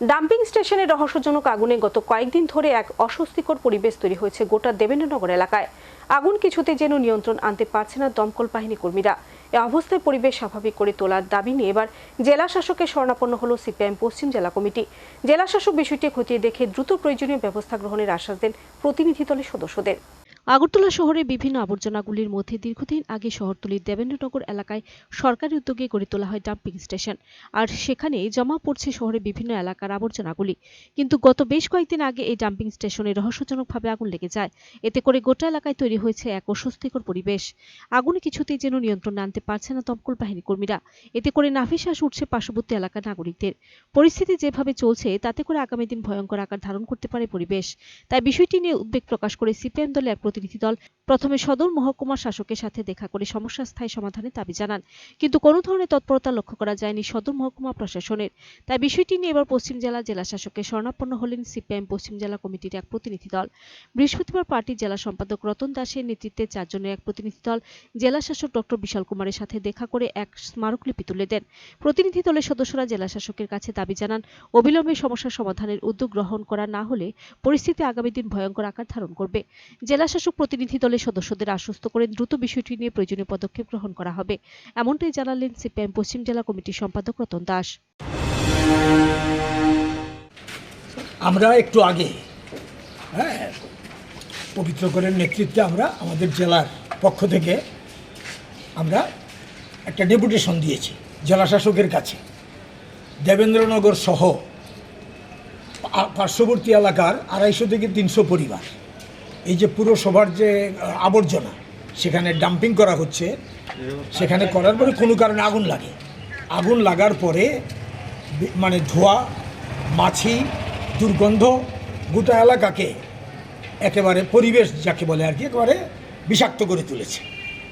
Dumping স্টেশনে রহস্যজনক আগুনে গত কয়েকদিন ধরে এক অস্বস্তিকর পরিবেশ তৈরি হয়েছে গোটা দেবেন্দ্রনগর এলাকায়। আগুন কিছুতে যেন নিয়ন্ত্রণ আনতে পারছে না দমকল বাহিনী কর্মীরা। এ অবস্থায় পরিবেশ স্বাভাবিক করে তোলার দাবি নিয়ে এবার জেলা শাসকের শরণাপন্ন হল সিপিআইএম পশ্চিম জেলা কমিটি। জেলা শাসক বিষয়টি খতিয়ে দেখে দ্রুত প্রয়োজনীয় ব্যবস্থা গ্রহণের আশ্বাস দেন প্রতিনিধি দলের সদস্যদের। আগরতলা শহরে বিভিন্ন আবর্জনাগুলির মধ্যে দীর্ঘদিন আগে শহরতলির দেবেন্দ্রনগর এলাকায় সরকারি উদ্যোগে গড়ে তোলা হয় ডাম্পিং স্টেশন। আর সেখানে জমা পড়ছে শহরে বিভিন্ন এলাকার আবর্জনাগুলি। কিন্তু গত বেশ কয়েকদিন আগে এই ডাম্পিং স্টেশনে রহস্যজনকভাবে আগুন লেগে যায়। এতে করে গোটা এলাকায় তৈরি হয়েছে এক অস্বস্তিকর পরিবেশ। আগুনে কিছুতেই যেন নিয়ন্ত্রণে আনতে পারছে না দমকল বাহিনী কর্মীরা। এতে করে নাভিশ্বাস উঠছে পার্শ্ববর্তী এলাকার নাগরিকদের। পরিস্থিতি যেভাবে চলছে, তাতে করে আগামী দিন ভয়ঙ্কর আকার ধারণ করতে পারে পরিবেশ। তাই বিষয়টি নিয়ে উদ্বেগ প্রকাশ করে সিপিএম দলের এক প্রতিনিধি দল প্রথমে সদর মহকুমা শাসকের সাথে দেখা করে সমস্যার স্থায়ী সমাধানের দাবি জানান। কিন্তু কোনো ধরনের তৎপরতা লক্ষ্য করা যায়নি সদর মহকুমা প্রশাসনের। তাই বিষয়টি নিয়ে এবার পশ্চিম জেলা জেলা শাসকের শরণাপন্ন হলেন সিপিআইএম পশ্চিম জেলা কমিটির এক প্রতিনিধি দল। বৃহস্পতিবার পার্টির জেলা সম্পাদক রতন দাসের নেতৃত্বে চারজনের এক প্রতিনিধি দল জেলা শাসক ডক্টর বিশাল কুমারের সাথে দেখা করে এক স্মারকলিপি তুলে দেন। প্রতিনিধি দলের সদস্যরা জেলা শাসকের কাছে দাবি জানান, অবিলম্বে সমস্যা সমাধানের উদ্যোগ গ্রহণ করা না হলে পরিস্থিতি আগামী দিন ভয়ঙ্কর আকার ধারণ করবে। জেলা প্রতিনিধি দলের সদস্যদের আশ্বস্ত করেন দ্রুত বিষয়টি নিয়ে প্রয়োজনীয় পদক্ষেপ গ্রহণ করা হবে। এমনটাই জানালেন সিপিএম পশ্চিম জেলা কমিটির সম্পাদক রতন দাস। আমরা একটু আগে হ্যাঁ পবিত্রকরের নেতৃত্বে আমরা আমাদের জেলার পক্ষ থেকে আমরা একটা ডেপুটেশন দিয়েছি জেলাশাসকের কাছে। দেবেন্দ্রনগর সহ পার্শ্ববর্তী এলাকার আড়াইশো থেকে তিনশো পরিবার। এই যে পুরসভার যে আবর্জনা, সেখানে ডাম্পিং করা হচ্ছে। সেখানে করার পরে কোনো কারণে আগুন লাগে। আগুন লাগার পরে মানে ধোঁয়া, মাছি, দুর্গন্ধ গোটা এলাকাকে একেবারে পরিবেশ যাকে বলে আর কি, একেবারে বিষাক্ত করে তুলেছে।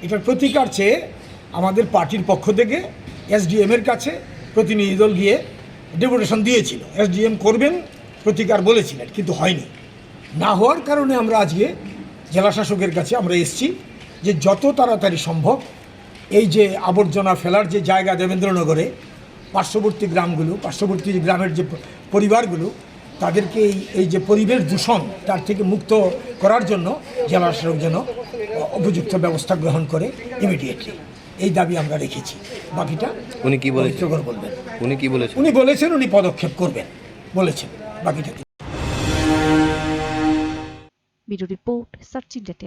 এটার প্রতিকার চেয়ে আমাদের পার্টির পক্ষ থেকে এসডিএমের কাছে প্রতিনিধি দল গিয়ে ডেপুটেশন দিয়েছিল। এসডিএম করবেন, প্রতিকার বলেছিলেন, কিন্তু হয়নি। না হওয়ার কারণে আমরা আজকে জেলা শাসকের কাছে আমরা এসেছি যে যত তাড়াতাড়ি সম্ভব এই যে আবর্জনা ফেলার যে জায়গা দেবেন্দ্রনগরে পার্শ্ববর্তী গ্রামগুলো পার্শ্ববর্তী যে গ্রামের যে পরিবারগুলো তাদেরকে এই এই যে পরিবেশ দূষণ তার থেকে মুক্ত করার জন্য জেলা শাসক যেন উপযুক্ত ব্যবস্থা গ্রহণ করে ইমিডিয়েটলি এই দাবি আমরা রেখেছি। বাকিটা উনি কি বলেছেন? বলবেন। উনি কি বলেছেন? উনি বলেছেন উনি পদক্ষেপ করবেন। বলেছেন। বাকিটা ভিডিও রিপোর্ট সার্চ ইন্ডিয়া